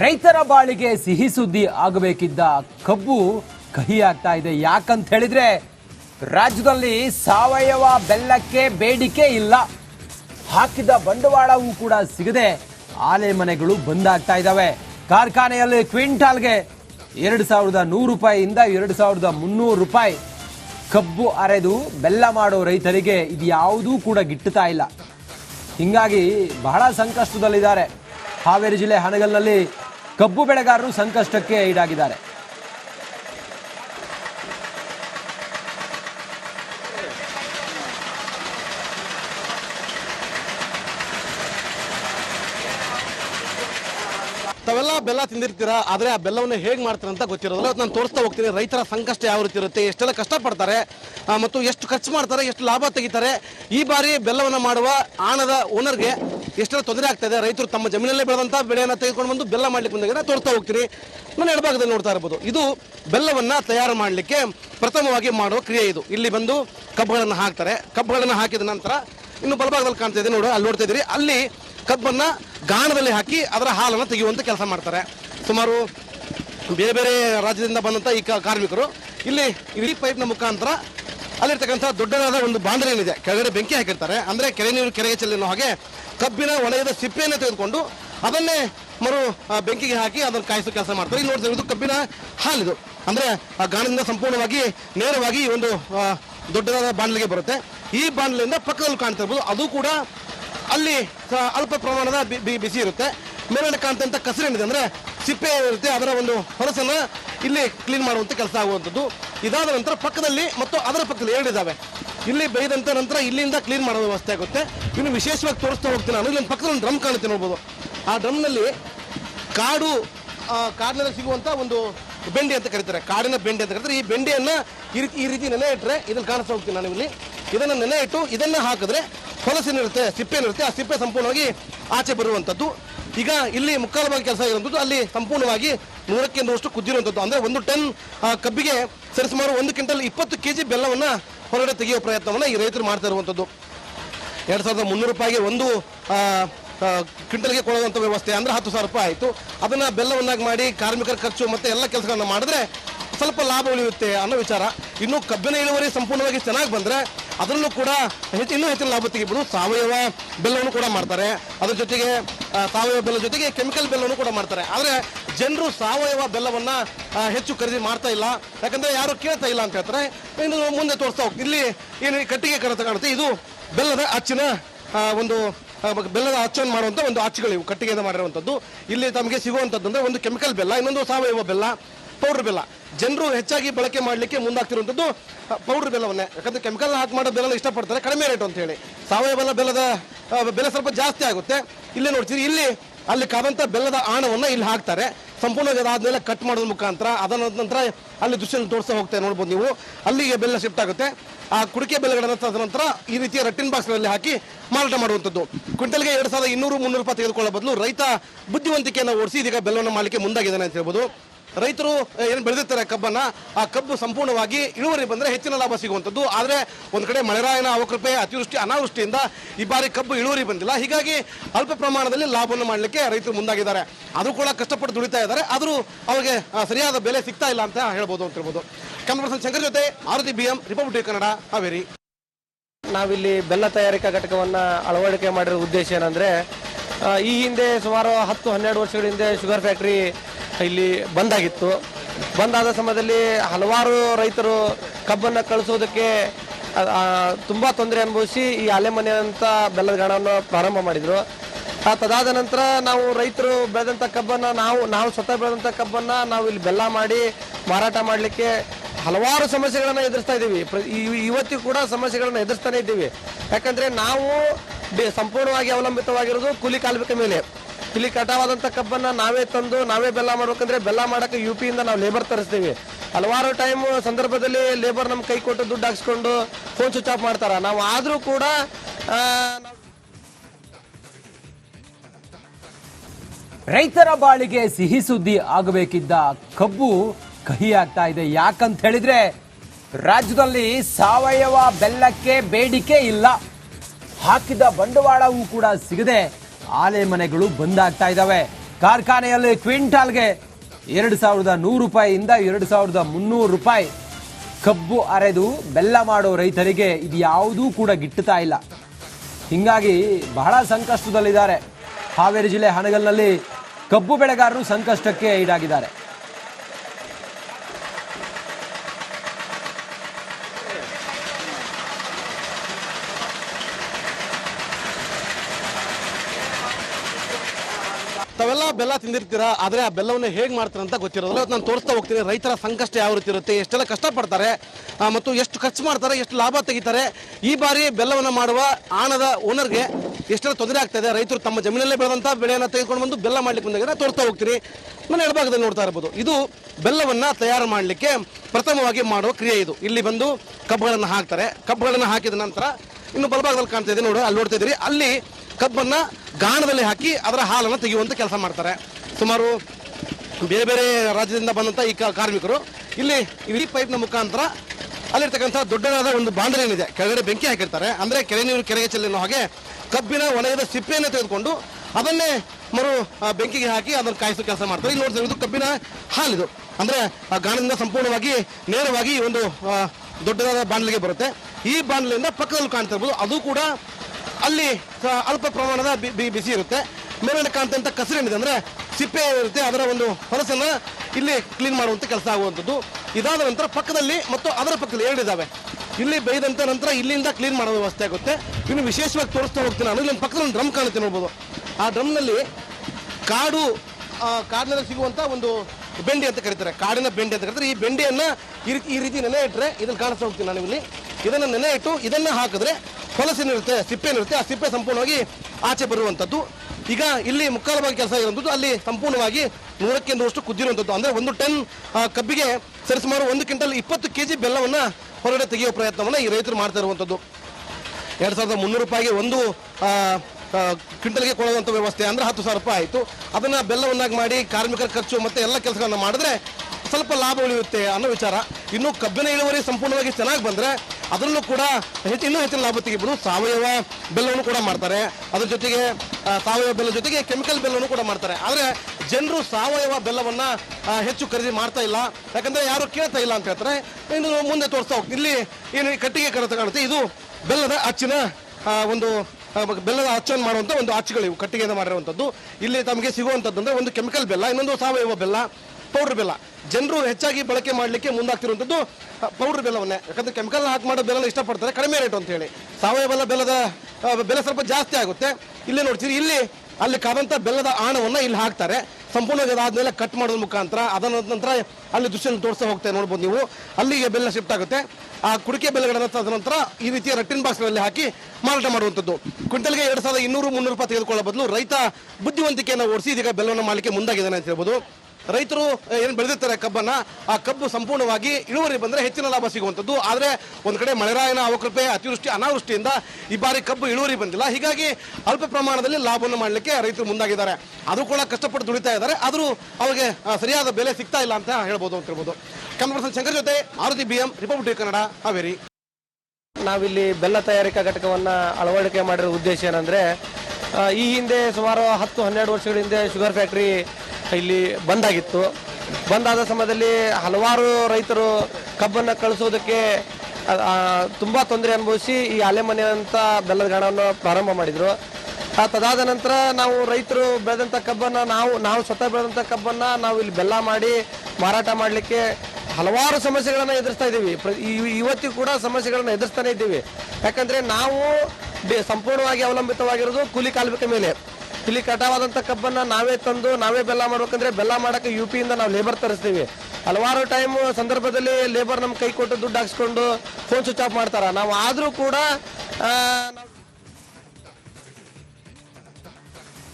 ರೈತರ ಬಾಳಿಗೆ ಸಿಹಿ ಸುದ್ದಿ ಆಗಬೇಕಿದ್ದ ಕಬ್ಬು ಕಹಿ ಆಗ್ತಾ ಇದೆ. ಯಾಕಂತ ಹೇಳಿದ್ರೆ ರಾಜ್ಯದಲ್ಲಿ ಸಾವಯವ ಬೆಲ್ಲಕ್ಕೆ ಬೇಡಿಕೆ ಇಲ್ಲ. ಹಾಕಿದ ಬಂಡವಾಳವೂ ಕೂಡ ಸಿಗದೆ ಆಲೆ ಮನೆಗಳು ಬಂದಾಗ್ತಾ ಇದ್ದಾವೆ ಕಾರ್ಖಾನೆಯಲ್ಲಿ ಕ್ವಿಂಟಾಲ್ಗೆ ಎರಡು ಸಾವಿರದ ನೂರು ರೂಪಾಯಿಯಿಂದ ಎರಡು ಸಾವಿರದ ಮುನ್ನೂರು ರೂಪಾಯಿ ಕಬ್ಬು ಅರೆದು ಬೆಲ್ಲ ಮಾಡೋ ರೈತರಿಗೆ ಇದು ಯಾವುದೂ ಕೂಡ ಗಿಟ್ಟುತ್ತಾ ಇಲ್ಲ. ಹಿಂಗಾಗಿ ಬಹಳ ಸಂಕಷ್ಟದಲ್ಲಿದ್ದಾರೆ. ಹಾವೇರಿ ಜಿಲ್ಲೆ ಹಣಗಲ್ನಲ್ಲಿ ಕಬ್ಬು ಬೆಳೆಗಾರರು ಸಂಕಷ್ಟಕ್ಕೆ ಈಡಾಗಿದ್ದಾರೆ. ತಾವೆಲ್ಲ ಬೆಲ್ಲ ತಿಂದಿರ್ತೀರಾ? ಆದ್ರೆ ಆ ಬೆಲ್ಲವನ್ನು ಹೇಗೆ ಮಾಡ್ತಾರೆ ಅಂತ ಗೊತ್ತಿರೋದಿಲ್ಲ. ನಾನು ತೋರಿಸ್ತಾ ಹೋಗ್ತೀನಿ, ರೈತರ ಸಂಕಷ್ಟ ಯಾವ ರೀತಿ ಇರುತ್ತೆ, ಎಷ್ಟೆಲ್ಲ ಕಷ್ಟಪಡ್ತಾರೆ ಮತ್ತು ಎಷ್ಟು ಖರ್ಚು ಮಾಡ್ತಾರೆ, ಎಷ್ಟು ಲಾಭ ತೆಗಿತಾರೆ. ಈ ಬಾರಿ ಬೆಲ್ಲವನ್ನು ಮಾಡುವ ಆಣದ ಓನರ್ಗೆ ಎಷ್ಟೆಲ್ಲ ತೊಂದರೆ ಆಗ್ತಾ ಇದೆ, ರೈತರು ತಮ್ಮ ಜಮೀನಲ್ಲೇ ಬೆಳೆದಂಥ ಬೆಳೆಯನ್ನು ತೆಗೆದುಕೊಂಡು ಬಂದು ಬೆಲ್ಲ ಮಾಡ್ಲಿಕ್ಕೆ ಬಂದಾಗ ತೋರ್ತಾ ಹೋಗ್ತೀನಿ. ನಾನು ಎಡಭಾಗದಲ್ಲಿ ನೋಡ್ತಾ ಇರ್ಬೋದು. ಇದು ಬೆಲ್ಲವನ್ನು ತಯಾರು ಮಾಡಲಿಕ್ಕೆ ಪ್ರಥಮವಾಗಿ ಮಾಡುವ ಕ್ರಿಯೆ ಇದು. ಇಲ್ಲಿ ಬಂದು ಕಬ್ಬುಗಳನ್ನು ಹಾಕ್ತಾರೆ. ಕಬ್ಬುಗಳನ್ನು ಹಾಕಿದ ನಂತರ ಇನ್ನು ಬಲಭಾಗದಲ್ಲಿ ಕಾಣ್ತಾ ಇದೆ ನೋಡು, ಅಲ್ಲಿ ನೋಡ್ತಾ ಇದ್ದೀರಿ. ಅಲ್ಲಿ ಕಬ್ಬನ್ನ ಗಾಣದಲ್ಲಿ ಹಾಕಿ ಅದರ ಹಾಲನ್ನು ತೆಗೆಯುವಂತ ಕೆಲಸ ಮಾಡ್ತಾರೆ. ಸುಮಾರು ಬೇರೆ ಬೇರೆ ರಾಜ್ಯದಿಂದ ಬಂದಂಥ ಈ ಕಾರ್ಮಿಕರು ಇಲ್ಲಿ ಇಡೀ ಪೈಪ್ನ ಮುಖಾಂತರ ಅಲ್ಲಿರ್ತಕ್ಕಂಥ ದೊಡ್ಡದಾದ ಒಂದು ಬಾಂಧನ ಏನಿದೆ ಕೆಳಗಡೆ ಬೆಂಕಿ ಹಾಕಿರ್ತಾರೆ. ಅಂದರೆ ಕೆರೆ ನೀರು ಕೆರೆಗೆ ಚೆಲ್ಲಿನೋ ಹಾಗೆ ಕಬ್ಬಿನ ಒಣಗಿದ ಸಿಪ್ಪೆಯನ್ನು ತೆಗೆದುಕೊಂಡು ಅದನ್ನೇ ಮರು ಬೆಂಕಿಗೆ ಹಾಕಿ ಅದನ್ನು ಕಾಯಿಸೋ ಕೆಲಸ ಮಾಡ್ತಾರೆ. ಇಲ್ಲಿ ನೋಡ್ತಾ ಇರೋದು ಕಬ್ಬಿನ ಹಾಲಿದು. ಅಂದರೆ, ಆ, ಗಾಣದಿಂದ ಸಂಪೂರ್ಣವಾಗಿ ನೇರವಾಗಿ ಒಂದು ದೊಡ್ಡದಾದ ಬಾಣಲಿಗೆ ಬರುತ್ತೆ. ಈ ಬಾಣಲಿಯಿಂದ ಪಕ್ಕದಲ್ಲಿ ಕಾಣ್ತಾ ಇರ್ಬೋದು. ಅದು ಕೂಡ ಅಲ್ಲಿ ಅಲ್ಪ ಪ್ರಮಾಣದ ಬಿಸಿ ಇರುತ್ತೆ. ಮೇಲ್ಗಡೆ ಕಾಣ್ತಂಥ ಕಸರೇನಿದೆ ಅಂದರೆ, ಸಿಪ್ಪೆ ಇರುತ್ತೆ. ಅದರ ಒಂದು ಹೊರಸನ್ನು ಇಲ್ಲಿ ಕ್ಲೀನ್ ಮಾಡುವಂಥ ಕೆಲಸ ಆಗುವಂಥದ್ದು. ಇದಾದ ನಂತರ ಪಕ್ಕದಲ್ಲಿ ಮತ್ತು ಅದರ ಪಕ್ಕದಲ್ಲಿ ಎರಡಿದ್ದಾವೆ ಇಲ್ಲಿ ಬೇಯ್ದಂತ ನಂತರ ಇಲ್ಲಿಂದ ಕ್ಲೀನ್ ಮಾಡೋ ವ್ಯವಸ್ಥೆ ಆಗುತ್ತೆ. ಇನ್ನು ವಿಶೇಷವಾಗಿ ತೋರಿಸ್ತಾ ಹೋಗ್ತೀನಿ ನಾನು. ಇಲ್ಲಿ ಪಕ್ಕದಲ್ಲಿ ಒಂದು ಡ್ರಮ್ ಕಾಣುತ್ತೆ ನೋಡ್ಬೋದು. ಆ ಡ್ರಮ್ನಲ್ಲಿ ಕಾಡು ಕಾಡಿನಲ್ಲಿ ಸಿಗುವಂಥ ಒಂದು ಬೆಂಡೆ ಅಂತ ಕರೀತಾರೆ. ಕಾಡಿನ ಬೆಂಡೆ ಅಂತ ಕರೀತಾರೆ. ಈ ಬೆಂಡೆಯನ್ನು ಈ ರೀತಿ ಈ ರೀತಿ ನೆನೆ ಇಟ್ಟರೆ ಇದನ್ನು ಕಾಣಿಸ್ತಾ ಹೋಗ್ತೀನಿ ನಾನು ಇಲ್ಲಿ. ಇದನ್ನು ನೆನೆ ಇಟ್ಟು ಇದನ್ನು ಹಾಕಿದ್ರೆ ಹೊಲಸಿನಿರುತ್ತೆ ಸಿಪ್ಪೆನಿರುತ್ತೆ ಆ ಸಿಪ್ಪೆ ಸಂಪೂರ್ಣವಾಗಿ ಆಚೆ ಬರುವಂಥದ್ದು ಈಗ ಇಲ್ಲಿ ಮುಕ್ಕಾಲವಾಗಿ ಕೆಲಸ ಇರುವಂಥದ್ದು ಅಲ್ಲಿ ಸಂಪೂರ್ಣವಾಗಿ ನೂರಕ್ಕೆ ನೂರಷ್ಟು ಕುದ್ದಿರುವಂಥದ್ದು ಅಂದರೆ ಒಂದು ಟನ್ ಕಬ್ಬಿಗೆ ಸರಿಸುಮಾರು ಒಂದು ಕ್ವಿಂಟಲ್ ಇಪ್ಪತ್ತು ಕೆಜಿ ಬೆಲ್ಲವನ್ನು ಹೊರಗಡೆ ತೆಗೆಯುವ ಪ್ರಯತ್ನವನ್ನು ಈ ರೈತರು ಮಾಡ್ತಾ ಇರುವಂಥದ್ದು ಎರಡು ಸಾವಿರದ ಮುನ್ನೂರು ರೂಪಾಯಿಗೆ ಒಂದು ಕ್ವಿಂಟಲ್ಗೆ ಕೊಡುವಂಥ ವ್ಯವಸ್ಥೆ. ಅಂದರೆ ಹತ್ತು ಸಾವಿರ ರೂಪಾಯಿ ಆಯಿತು. ಅದನ್ನು ಬೆಲ್ಲವನ್ನಾಗಿ ಮಾಡಿ ಕಾರ್ಮಿಕರ ಖರ್ಚು ಮತ್ತು ಎಲ್ಲ ಕೆಲಸಗಳನ್ನು ಮಾಡಿದ್ರೆ ಸ್ವಲ್ಪ ಲಾಭ ಉಳಿಯುತ್ತೆ ಅನ್ನೋ ವಿಚಾರ. ಇನ್ನು ಕಬ್ಬಿನ ಇಳುವರಿ ಸಂಪೂರ್ಣವಾಗಿ ಚೆನ್ನಾಗಿ ಬಂದರೆ ಅದರಲ್ಲೂ ಕೂಡ ಹೆಚ್ಚು, ಇನ್ನೂ ಹೆಚ್ಚಿನ ಲಾಭ ತೆಗಿಬೋದು. ಸಾವಯವ ಬೆಲ್ಲವನ್ನು ಕೂಡ ಮಾಡ್ತಾರೆ. ಅದ್ರ ಜೊತೆಗೆ ಸಾವಯವ ಬೆಲ್ಲ ಜೊತೆಗೆ ಕೆಮಿಕಲ್ ಬೆಲ್ಲವನ್ನು ಕೂಡ ಮಾಡ್ತಾರೆ. ಆದರೆ ಜನರು ಸಾವಯವ ಬೆಲ್ಲವನ್ನು ಹೆಚ್ಚು ಖರೀದಿ ಮಾಡ್ತಾ ಇಲ್ಲ. ಯಾಕಂದರೆ ಯಾರು ಕೇಳ್ತಾ ಇಲ್ಲ ಅಂತ ಹೇಳ್ತಾರೆ. ಇನ್ನು ಮುಂದೆ ತೋರಿಸ್ತಾ ಹೋಗ್ತೀವಿ ಇಲ್ಲಿ ಏನು ಕಟ್ಟಿಗೆ ಕರತ ಕಾಣುತ್ತೆ. ಇದು ಬೆಲ್ಲದ ಅಚ್ಚಿನ ಒಂದು ಬೆಲ್ಲದ ಅಚ್ಚನ್ನು ಮಾಡುವಂಥ ಒಂದು ಅಚ್ಚುಗಳು ಇವು ಕಟ್ಟಿಗೆಯಿಂದ ಮಾಡಿರುವಂಥದ್ದು ಇಲ್ಲಿ ತಮಗೆ ಸಿಗುವಂಥದ್ದು ಅಂದರೆ ಒಂದು ಕೆಮಿಕಲ್ ಬೆಲ್ಲ, ಇನ್ನೊಂದು ಸಾವಯವ ಬೆಲ್ಲ, ಪೌಡರ್ ಬೆಲ್ಲ. ಜನರು ಹೆಚ್ಚಾಗಿ ಬಳಕೆ ಮಾಡಲಿಕ್ಕೆ ಮುಂದಾಗ್ತಿರುವಂಥದ್ದು ಪೌಡರ್ ಬೆಲ್ಲವನ್ನೇ. ಯಾಕಂದ್ರೆ ಕೆಮಿಕಲ್ ಹಾಕಿ ಮಾಡೋ ಬೆಲ್ಲ ಇಷ್ಟಪಡ್ತಾರೆ, ಕಡಿಮೆ ರೇಟ್ ಅಂತ ಹೇಳಿ. ಸಾವಯವ ಬೆಲ್ಲ, ಬೆಲ್ಲದ ಬೆಲೆ ಸ್ವಲ್ಪ ಜಾಸ್ತಿ ಆಗುತ್ತೆ. ಇಲ್ಲೇ ನೋಡ್ತೀರಿ, ಇಲ್ಲಿ, ಅಲ್ಲಿ ಕಾದಂಥ ಬೆಲ್ಲದ ಆಣವನ್ನು ಇಲ್ಲಿ ಹಾಕ್ತಾರೆ. ಸಂಪೂರ್ಣ ಅದಾದ್ಮೇಲೆ ಕಟ್ ಮಾಡೋದ್ರ ಮುಖಾಂತರ ಅದನ್ನ ನಂತರ ಅಲ್ಲಿ ದೃಶ್ಯ ತೋರಿಸ್ತಾ ಹೋಗ್ತಾ ನೋಡ್ಬೋದು ನೀವು. ಅಲ್ಲಿಗೆ ಬೆಲ್ಲ ಶಿಫ್ಟ್ ಆಗುತ್ತೆ. ಆ ಕುಡಿಕೆ ಬೆಲ್ಲಗಳನ್ನು ತದ ನಂತರ ಈ ರೀತಿಯ ರಟ್ಟಿನ ಬಾಕ್ಸ್ಗಳಲ್ಲಿ ಹಾಕಿ ಮಾರಾಟ ಮಾಡುವಂಥದ್ದು. ಕ್ವಿಂಟಲ್ಗೆ ಎರಡು ಸಾವಿರದ ಇನ್ನೂರು ಮುನ್ನೂರು ರೂಪಾಯಿ ತೆಗೆದುಕೊಳ್ಳೋ ಬದಲು ರೈತ ಬುದ್ಧಿವಂತಿಕೆಯನ್ನು ಓಡಿಸಿ ಇದೀಗ ಬೆಲ್ಲವನ್ನು ಮಾಡಲಿಕ್ಕೆ ಮುಂದಾಗಿದ್ದಾನೆ ಅಂತ ಹೇಳ್ಬೋದು. ರೈತರು ಏನು ಬೆಳೆದಿರ್ತಾರೆ ಕಬ್ಬನ್ನ, ಆ ಕಬ್ಬು ಸಂಪೂರ್ಣವಾಗಿ ಇಳುವರಿ ಬಂದರೆ ಹೆಚ್ಚಿನ ಲಾಭ ಸಿಗುವಂಥದ್ದು. ಆದರೆ ಒಂದು ಕಡೆ ಮಳೆರಾಯನ ಅವಕೃಪೆ ಅತಿವೃಷ್ಟಿ, ಅನಾವೃಷ್ಟಿಯಿಂದ ಈ ಬಾರಿ ಕಬ್ಬು ಇಳುವರಿ ಬಂದಿಲ್ಲ. ಹೀಗಾಗಿ ಅಲ್ಪ ಪ್ರಮಾಣದಲ್ಲಿ ಲಾಭವನ್ನು ಮಾಡಲಿಕ್ಕೆ ರೈತರು ಮುಂದಾಗಿದ್ದಾರೆ. ಅದು ಕೂಡ ಕಷ್ಟಪಟ್ಟು ದುಡಿತಾ ಇದ್ದಾರೆ. ಆದರೂ ಅವರಿಗೆ ಸರಿಯಾದ ಬೆಲೆ ಸಿಗ್ತಾ ಇಲ್ಲ ಅಂತ ಹೇಳ್ಬೋದು ಅಂತ ಹೇಳ್ಬೋದು. ಪರ್ಸನ್ ಶಂಕರ್ ಜೊತೆ Aarti B M, republic Kannada, Haveri. ನಾವಿಲ್ಲಿ ಬೆಲ್ಲ ತಯಾರಿಕಾ ಘಟಕವನ್ನು ಅಳವಡಿಕೆ ಮಾಡಿರೋ ಉದ್ದೇಶ ಏನಂದರೆ ಈ ಹಿಂದೆ ಸುಮಾರು ಹತ್ತು ಹನ್ನೆರಡು ವರ್ಷಗಳ ಹಿಂದೆ ಶುಗರ್ ಫ್ಯಾಕ್ಟ್ರಿ ಇಲ್ಲಿ ಬಂದಾಗಿತ್ತು. ಬಂದಾದ ಸಮಯದಲ್ಲಿ ಹಲವಾರು ರೈತರು ಕಬ್ಬನ್ನು ಕಳಿಸೋದಕ್ಕೆ ತುಂಬಾ ತೊಂದರೆ ಅನುಭವಿಸಿ ಈ ಅಲೆಮನೆ ಅಂತ ಬೆಲ್ಲದ ಗಣವನ್ನು ಪ್ರಾರಂಭ ಮಾಡಿದರು. ತದಾದ ನಂತರ ನಾವು ರೈತರು ಬೆಳೆದಂಥ ಕಬ್ಬನ್ನು, ನಾವು ನಾವು ಸ್ವತಃ ಬೆಳೆದಂಥ ಕಬ್ಬನ್ನು ನಾವು ಇಲ್ಲಿ ಬೆಲ್ಲ ಮಾಡಿ ಮಾರಾಟ ಮಾಡಲಿಕ್ಕೆ ಹಲವಾರು ಸಮಸ್ಯೆಗಳನ್ನು ಎದುರಿಸ್ತಾ ಇದ್ದೀವಿ. ಇವತ್ತಿಗೂ ಕೂಡ ಸಮಸ್ಯೆಗಳನ್ನು ಎದುರಿಸ್ತಾನೆ ಇದ್ದೀವಿ. ಯಾಕಂದರೆ ನಾವು ಸಂಪೂರ್ಣವಾಗಿ ಅವಲಂಬಿತವಾಗಿರೋದು ಕೂಲಿ ಕಾರ್ಮಿಕ ಮೇಲೆ. ಇಲ್ಲಿ ಕಟಾವಾದಂಥ ಕಬ್ಬನ್ನ ನಾವೇ ತಂದು, ನಾವೇ ಬೆಲ್ಲ ಮಾಡ್ಬೇಕಂದ್ರೆ ಬೆಲ್ಲ ಮಾಡಕ್ಕೆ ಯು ಪಿಯಿಂದ ನಾವು ಲೇಬರ್ ತರಿಸ್ತೀವಿ. ಹಲವಾರು ಟೈಮ್ ಸಂದರ್ಭದಲ್ಲಿ ಲೇಬರ್ ನಮ್ಮ ಕೈ ಕೊಟ್ಟು ದುಡ್ಡು ಹಾಕ್ಸ್ಕೊಂಡು ಫೋನ್ ಸ್ವಿಚ್ ಆಫ್ ಮಾಡ್ತಾರ. ನಾವು ಆದರೂ ಕೂಡ ರೈತರ ಬಾಳಿಗೆ ಸಿಹಿ ಸುದ್ದಿ ಆಗಬೇಕಿದ್ದ ಕಬ್ಬು ಕಹಿ ಆಗ್ತಾ ಇದೆ. ಯಾಕಂತ ಹೇಳಿದ್ರೆ, ರಾಜ್ಯದಲ್ಲಿ ಸಾವಯವ ಬೆಲ್ಲಕ್ಕೆ ಬೇಡಿಕೆ ಇಲ್ಲ. ಹಾಕಿದ ಬಂಡವಾಳವೂ ಕೂಡ ಸಿಗದೆ ಆಲೆ ಮನೆಗಳು ಬಂದಾಗ್ತಾ ಇದ್ದಾವೆ ಕಾರ್ಖಾನೆಯಲ್ಲಿ ಕ್ವಿಂಟಾಲ್ಗೆ ಎರಡು ಸಾವಿರದ ನೂರು ರೂಪಾಯಿಯಿಂದ ಎರಡು ಸಾವಿರದ ಮುನ್ನೂರು ರೂಪಾಯಿ ಕಬ್ಬು ಅರೆದು ಬೆಲ್ಲ ಮಾಡೋ ರೈತರಿಗೆ ಇದು ಯಾವುದೂ ಕೂಡ ಗಿಟ್ಟುತ್ತಾ ಇಲ್ಲ. ಹೀಗಾಗಿ ಬಹಳ ಸಂಕಷ್ಟದಲ್ಲಿದ್ದಾರೆ. ಹಾವೇರಿ ಜಿಲ್ಲೆ ಹನಗಲ್ನಲ್ಲಿ ಕಬ್ಬು ಬೆಳೆಗಾರರು ಸಂಕಷ್ಟಕ್ಕೆ ಈಡಾಗಿದ್ದಾರೆ. ತಾವೆಲ್ಲ ಬೆಲ್ಲ ತಿಂದಿರ್ತೀರಾ? ಆದ್ರೆ ಆ ಬೆಲ್ಲವನ್ನು ಹೇಗೆ ಮಾಡ್ತಾರೆ ಅಂತ ಗೊತ್ತಿರೋದಿಲ್ಲ. ನಾನು ತೋರಿಸ್ತಾ ಹೋಗ್ತೀನಿ. ರೈತರ ಸಂಕಷ್ಟ ಯಾವ ರೀತಿ ಇರುತ್ತೆ, ಎಷ್ಟೆಲ್ಲ ಕಷ್ಟಪಡ್ತಾರೆ ಪಡ್ತಾರೆ ಮತ್ತು ಎಷ್ಟು ಖರ್ಚು ಮಾಡ್ತಾರೆ, ಎಷ್ಟು ಲಾಭ ತೆಗಿತಾರೆ. ಈ ಬಾರಿ ಬೆಲ್ಲವನ್ನು ಮಾಡುವ ಆಣದ ಓನರ್ಗೆ ಎಷ್ಟೆಲ್ಲ ತೊಂದರೆ ಆಗ್ತಾ ಇದೆ, ರೈತರು ತಮ್ಮ ಜಮೀನಲ್ಲೇ ಬೆಳೆದಂಥ ಬೆಳೆಯನ್ನು ತೆಗೆದುಕೊಂಡು ಬಂದು ಬೆಲ್ಲ ಮಾಡ್ಲಿಕ್ಕೆ ಬಂದಾಗ ತೋರ್ತಾ ಹೋಗ್ತೀನಿ. ನಾನು ಎಡಭಾಗದಲ್ಲಿ ನೋಡ್ತಾ ಇರ್ಬೋದು. ಇದು ಬೆಲ್ಲವನ್ನು ತಯಾರು ಮಾಡಲಿಕ್ಕೆ ಪ್ರಥಮವಾಗಿ ಮಾಡುವ ಕ್ರಿಯೆ ಇದು. ಇಲ್ಲಿ ಬಂದು ಕಬ್ಬುಗಳನ್ನು ಹಾಕ್ತಾರೆ. ಕಬ್ಬುಗಳನ್ನು ಹಾಕಿದ ನಂತರ ಇನ್ನು ಬಲಭಾಗದಲ್ಲಿ ಕಾಣ್ತಾ ಇದೆ ನೋಡಿ ಅಲ್ಲಿ ನೋಡ್ತಾ ಇದ್ದೀರಿ. ಅಲ್ಲಿ ಕಬ್ಬನ್ನು ಗಾಣದಲ್ಲಿ ಹಾಕಿ ಅದರ ಹಾಲನ್ನು ತೆಗೆಯುವಂಥ ಕೆಲಸ ಮಾಡ್ತಾರೆ. ಸುಮಾರು ಬೇರೆ ಬೇರೆ ರಾಜ್ಯದಿಂದ ಬಂದಂಥ ಈ ಕಾರ್ಮಿಕರು. ಇಲ್ಲಿ ಈ ಪೈಪ್ನ ಮುಖಾಂತರ ಅಲ್ಲಿರ್ತಕ್ಕಂಥ ದೊಡ್ಡದಾದ ಒಂದು ಬಾಂಧವ್ಯ ಏನಿದೆ. ಕೆಳಗಡೆ ಬೆಂಕಿ ಹಾಕಿರ್ತಾರೆ. ಅಂದರೆ ಕೆರೆ ನೀರು ಕೆರೆಗೆ ಚೆಲ್ಲಿನ ಹಾಗೆ ಕಬ್ಬಿನ ಒಣಗಿದ ಸಿಪ್ಪೆಯನ್ನು ತೆಗೆದುಕೊಂಡು ಅದನ್ನೇ ಮರು ಬೆಂಕಿಗೆ ಹಾಕಿ ಅದನ್ನು ಕಾಯಿಸೋ ಕೆಲಸ ಮಾಡ್ತಾರೆ. ಇಲ್ಲಿ ನೋಡ್ತಾ ಇದು ಕಬ್ಬಿನ ಹಾಲಿದು. ಅಂದರೆ ಆ ಗಾಣದಿಂದ ಸಂಪೂರ್ಣವಾಗಿ ನೇರವಾಗಿ ಒಂದು ದೊಡ್ಡದಾದ ಬಾಂಡ್ಲಿಗೆ ಬರುತ್ತೆ. ಈ ಬಾಣಲಿಂದ ಪಕ್ಕದಲ್ಲಿ ಕಾಣ್ತಾ ಇರ್ಬೋದು ಅದು ಕೂಡ ಅಲ್ಲಿ ಅಲ್ಪ ಪ್ರಮಾಣದ ಬಿ- ಬಿಸಿ ಇರುತ್ತೆ. ಮೇಲ್ಗಡೆ ಕಾಣ್ತಂತ ಕಸರೇನಿದೆ ಅಂದ್ರೆ ಸಿಪ್ಪೆ ಇರುತ್ತೆ. ಅದರ ಒಂದು ಹೊಲಸನ್ನ ಇಲ್ಲಿ ಕ್ಲೀನ್ ಮಾಡುವಂತ ಕೆಲಸ ಆಗುವಂಥದ್ದು. ಇದಾದ ನಂತರ ಪಕ್ಕದಲ್ಲಿ ಮತ್ತು ಅದರ ಪಕ್ಕದಲ್ಲಿ ಎರಡಿದಾವೆ ಇಲ್ಲಿ ಬೈದಂತ ನಂತರ ಇಲ್ಲಿಂದ ಕ್ಲೀನ್ ಮಾಡೋ ವ್ಯವಸ್ಥೆ ಆಗುತ್ತೆ. ಇನ್ನು ವಿಶೇಷವಾಗಿ ತೋರಿಸ್ತಾ ಹೋಗ್ತೀನಿ ನಾನು. ಇಲ್ಲಿ ಪಕ್ಕದಲ್ಲಿ ಒಂದು ಡ್ರಮ್ ಕಾಣುತ್ತೆ ನೋಡ್ಬೋದು. ಆ ಡ್ರಮ್ನಲ್ಲಿ ಕಾಡು ಕಾಡಿನಲ್ಲಿ ಸಿಗುವಂತ ಒಂದು ಬೆಂಡಿ ಅಂತ ಕರೀತಾರೆ. ಕಾಡಿನ ಬೆಂಡಿ ಅಂತ ಕರೀತಾರೆ. ಈ ಬೆಂಡಿಯನ್ನ ಈ ರೀತಿ ಈ ರೀತಿ ನೆನೆ ಇಟ್ಟರೆ ಇದನ್ನು ಕಾಣಿಸ್ತಾ ಹೋಗ್ತೀನಿ ನಾನು ಇಲ್ಲಿ. ಇದನ್ನು ನೆನೆ ಇಟ್ಟು ಇದನ್ನ ಹಾಕಿದ್ರೆ ಹೊಲಸಿನಿರುತ್ತೆ ಸಿಪ್ಪೆನಿರುತ್ತೆ ಆ ಸಿಪ್ಪೆ ಸಂಪೂರ್ಣವಾಗಿ ಆಚೆ ಬರುವಂಥದ್ದು ಈಗ ಇಲ್ಲಿ ಮುಕ್ಕಾಲವಾಗಿ ಕೆಲಸ ಇರುವಂಥದ್ದು ಅಲ್ಲಿ ಸಂಪೂರ್ಣವಾಗಿ ನೂರಕ್ಕೆ ನೂರಷ್ಟು ಕುದ್ದಿರುವಂಥದ್ದು ಅಂದರೆ ಒಂದು ಟನ್ ಕಬ್ಬಿಗೆ ಸರಿಸುಮಾರು ಒಂದು ಕ್ವಿಂಟಲ್ ಇಪ್ಪತ್ತು ಕೆ ಜಿ ಬೆಲ್ಲವನ್ನು ಹೊರಗಡೆ ತೆಗೆಯುವ ಪ್ರಯತ್ನವನ್ನು ಈ ರೈತರು ಮಾಡ್ತಾ ಇರುವಂಥದ್ದು ಎರಡು ಸಾವಿರದ ಮುನ್ನೂರು ರೂಪಾಯಿಗೆ ಒಂದು ಕ್ವಿಂಟಲ್ಗೆ ಕೊಡುವಂಥ ವ್ಯವಸ್ಥೆ ಅಂದರೆ ಹತ್ತು ಸಾವಿರ ರೂಪಾಯಿ ಆಯಿತು. ಅದನ್ನು ಬೆಲ್ಲವನ್ನಾಗಿ ಮಾಡಿ ಕಾರ್ಮಿಕರ ಖರ್ಚು ಮತ್ತು ಎಲ್ಲ ಕೆಲಸಗಳನ್ನು ಮಾಡಿದ್ರೆ ಸ್ವಲ್ಪ ಲಾಭ ಉಳಿಯುತ್ತೆ ಅನ್ನೋ ವಿಚಾರ. ಇನ್ನು ಕಬ್ಬಿನ ಇಳುವರಿ ಸಂಪೂರ್ಣವಾಗಿ ಚೆನ್ನಾಗಿ ಬಂದರೆ ಅದರಲ್ಲೂ ಕೂಡ ಹೆಚ್ಚು ಇನ್ನೂ ಹೆಚ್ಚಿನ ಲಾಭ ತೆಗಿಬೋದು ಸಾವಯವ ಬೆಲ್ಲವನ್ನು ಕೂಡ ಮಾಡ್ತಾರೆ. ಅದ್ರ ಜೊತೆಗೆ ಸಾವಯವ ಬೆಲ್ಲ ಜೊತೆಗೆ ಕೆಮಿಕಲ್ ಬೆಲ್ಲವನ್ನು ಕೂಡ ಮಾಡ್ತಾರೆ. ಆದರೆ ಜನರು ಸಾವಯವ ಬೆಲ್ಲವನ್ನು ಹೆಚ್ಚು ಖರೀದಿ ಮಾಡ್ತಾ ಇಲ್ಲ. ಯಾಕಂದರೆ ಯಾರು ಕೇಳ್ತಾ ಇಲ್ಲ ಅಂತ ಹೇಳ್ತಾರೆ. ಇನ್ನು ಮುಂದೆ ತೋರಿಸ್ತಾ ಹೋಗ್ತೀನಿ. ಇಲ್ಲಿ ಏನು ಕಟ್ಟಿಗೆ ಕರೆತ ಕಾಣುತ್ತೆ. ಇದು ಬೆಲ್ಲದ ಅಚ್ಚಿನ ಒಂದು ಬೆಲ್ಲದ ಅಚ್ಚನ್ನು ಮಾಡುವಂಥ ಒಂದು ಅಚ್ಚುಗಳು ಇವು ಕಟ್ಟಿಗೆಯಿಂದ ಮಾಡಿರುವಂಥದ್ದು ಇಲ್ಲಿ ತಮಗೆ ಸಿಗುವಂಥದ್ದು ಅಂದರೆ ಒಂದು ಕೆಮಿಕಲ್ ಬೆಲ್ಲ, ಇನ್ನೊಂದು ಸಾವಯವ ಬೆಲ್ಲ. ಪೌಡ್ರ್ ಬೆಲ್ಲ. ಜನರು ಹೆಚ್ಚಾಗಿ ಬಳಕೆ ಮಾಡಲಿಕ್ಕೆ ಮುಂದಾಗ್ತಿರುವಂಥದ್ದು ಪೌಡ್ರ್ ಬೆಲ್ಲವನ್ನೇ. ಯಾಕಂದ್ರೆ ಕೆಮಿಕಲ್ ಹಾಕಿ ಮಾಡೋ ಬೆಲ್ಲ ಇಷ್ಟಪಡ್ತಾರೆ, ಕಡಿಮೆ ರೇಟ್ ಅಂತ ಹೇಳಿ. ಸಾವಯವ ಬೆಲ್ಲ ಬೆಲ್ಲದ ಬೆಲೆ ಸ್ವಲ್ಪ ಜಾಸ್ತಿ ಆಗುತ್ತೆ. ಇಲ್ಲಿ ನೋಡ್ತೀರಿ, ಇಲ್ಲಿ, ಅಲ್ಲಿ ಕಾದಂಥ ಬೆಲ್ಲದ ಆಣವನ್ನು ಇಲ್ಲಿ ಹಾಕ್ತಾರೆ. ಸಂಪೂರ್ಣವಾಗಿ ಅದಾದಮೇಲೆ ಕಟ್ ಮಾಡೋದ್ರ ಮುಖಾಂತರ, ಅದನ್ನ ನಂತರ ಅಲ್ಲಿ ದೃಶ್ಯ ತೋರಿಸ್ತಾ ಹೋಗ್ತಾ ನೋಡ್ಬೋದು ನೀವು. ಅಲ್ಲಿಗೆ ಬೆಲ್ಲ ಶಿಫ್ಟ್ ಆಗುತ್ತೆ. ಆ ಕುಡಿಕೆ ಬೆಲ್ಲಗಳನ್ನು ತದ ನಂತರ ಈ ರೀತಿಯ ರಟ್ಟಿನ ಬಾಕ್ಸ್ಗಳಲ್ಲಿ ಹಾಕಿ ಮಾರಾಟ ಮಾಡುವಂಥದ್ದು. ಕ್ವಿಂಟಲ್ಗೆ ಎರಡು ಸಾವಿರದ ಇನ್ನೂರು ಮುನ್ನೂರು ರೂಪಾಯಿ ತೆಗೆದುಕೊಳ್ಳೋ ಬದಲು ರೈತ ಬುದ್ಧಿವಂತಿಕೆಯನ್ನು ಓಡಿಸಿ ಇದೀಗ ಬೆಲ್ಲವನ್ನು ಮಾಡಲಿಕ್ಕೆ ಮುಂದಾಗಿದ್ದಾನೆ ಅಂತ ಹೇಳ್ಬೋದು. ರೈತರು ಏನು ಬೆಳೆದಿರ್ತಾರೆ ಕಬ್ಬನ್ನ, ಆ ಕಬ್ಬು ಸಂಪೂರ್ಣವಾಗಿ ಇಳುವರಿ ಬಂದರೆ ಹೆಚ್ಚಿನ ಲಾಭ ಸಿಗುವಂಥದ್ದು. ಆದರೆ ಒಂದು ಕಡೆ ಮಳೆರಾಯನ ಅವಕೃಪೆ, ಅತಿವೃಷ್ಟಿ, ಅನಾವೃಷ್ಟಿಯಿಂದ ಈ ಬಾರಿ ಕಬ್ಬು ಇಳುವರಿ ಬಂದಿಲ್ಲ. ಹೀಗಾಗಿ ಅಲ್ಪ ಪ್ರಮಾಣದಲ್ಲಿ ಲಾಭವನ್ನು ಮಾಡಲಿಕ್ಕೆ ರೈತರು ಮುಂದಾಗಿದ್ದಾರೆ. ಅದು ಕೂಡ ಕಷ್ಟಪಟ್ಟು ದುಡಿತಾ ಇದ್ದಾರೆ. ಆದರೂ ಅವರಿಗೆ ಸರಿಯಾದ ಬೆಲೆ ಸಿಗ್ತಾ ಇಲ್ಲ ಅಂತ ಹೇಳ್ಬೋದು ಅಂತ ಹೇಳ್ಬೋದು. ಕನ್ನಡ ಶಂಕರ್ ಜೊತೆ Aarti B M, republic Kannada, Haveri. ನಾವಿಲ್ಲಿ ಬೆಲ್ಲ ತಯಾರಿಕಾ ಘಟಕವನ್ನು ಅಳವಡಿಕೆ ಮಾಡಿರೋ ಉದ್ದೇಶ ಏನಂದರೆ ಈ ಹಿಂದೆ ಸುಮಾರು ಹತ್ತು ಹನ್ನೆರಡು ವರ್ಷಗಳ ಹಿಂದೆ ಶುಗರ್ ಫ್ಯಾಕ್ಟ್ರಿ ಇಲ್ಲಿ ಬಂದಾಗಿತ್ತು. ಬಂದಾದ ಸಮಯದಲ್ಲಿ ಹಲವಾರು ರೈತರು ಕಬ್ಬನ್ನು ಕಳಿಸೋದಕ್ಕೆ ತುಂಬಾ ತೊಂದರೆ ಅನುಭವಿಸಿ ಈ ಆಲೆಮನೆ ಅಂತ ಬೆಲ್ಲದ ಗಾಣವನ್ನು ಪ್ರಾರಂಭ ಮಾಡಿದರು. ತದಾದ ನಂತರ ನಾವು ರೈತರು ಬೆಳೆದಂಥ ಕಬ್ಬನ್ನು ನಾವು ನಾವು ಸ್ವತಃ ಬೆಳೆದಂಥ ಕಬ್ಬನ್ನು ನಾವು ಇಲ್ಲಿ ಬೆಲ್ಲ ಮಾಡಿ ಮಾರಾಟ ಮಾಡಲಿಕ್ಕೆ ಹಲವಾರು ಸಮಸ್ಯೆಗಳನ್ನು ಎದುರಿಸ್ತಾ ಇದ್ದೀವಿ. ಇವತ್ತಿಗೂ ಕೂಡ ಸಮಸ್ಯೆಗಳನ್ನು ಎದುರಿಸ್ತಾನೆ ಇದ್ದೀವಿ. ಯಾಕಂದರೆ ನಾವು ಸಂಪೂರ್ಣವಾಗಿ ಅವಲಂಬಿತವಾಗಿರೋದು ಕೂಲಿ ಕಾರ್ಮಿಕ ಮೇಲೆ. ಇಲ್ಲಿ ಕಟಾವಾದಂಥ ಕಬ್ಬನ್ನ ನಾವೇ ತಂದು, ನಾವೇ ಬೆಲ್ಲ ಮಾಡ್ಬೇಕಂದ್ರೆ ಬೆಲ್ಲ ಮಾಡಕ್ಕೆ ಯು ಪಿಯಿಂದ ನಾವು ಲೇಬರ್ ತರಿಸ್ತೀವಿ. ಹಲವಾರು ಟೈಮ್ ಸಂದರ್ಭದಲ್ಲಿ ಲೇಬರ್ ನಮ್ಮ ಕೈ ಕೊಟ್ಟು ದುಡ್ಡು ಹಾಕ್ಸ್ಕೊಂಡು ಫೋನ್ ಸ್ವಿಚ್ ಆಫ್ ಮಾಡ್ತಾರ. ನಾವು ಆದರೂ ಕೂಡ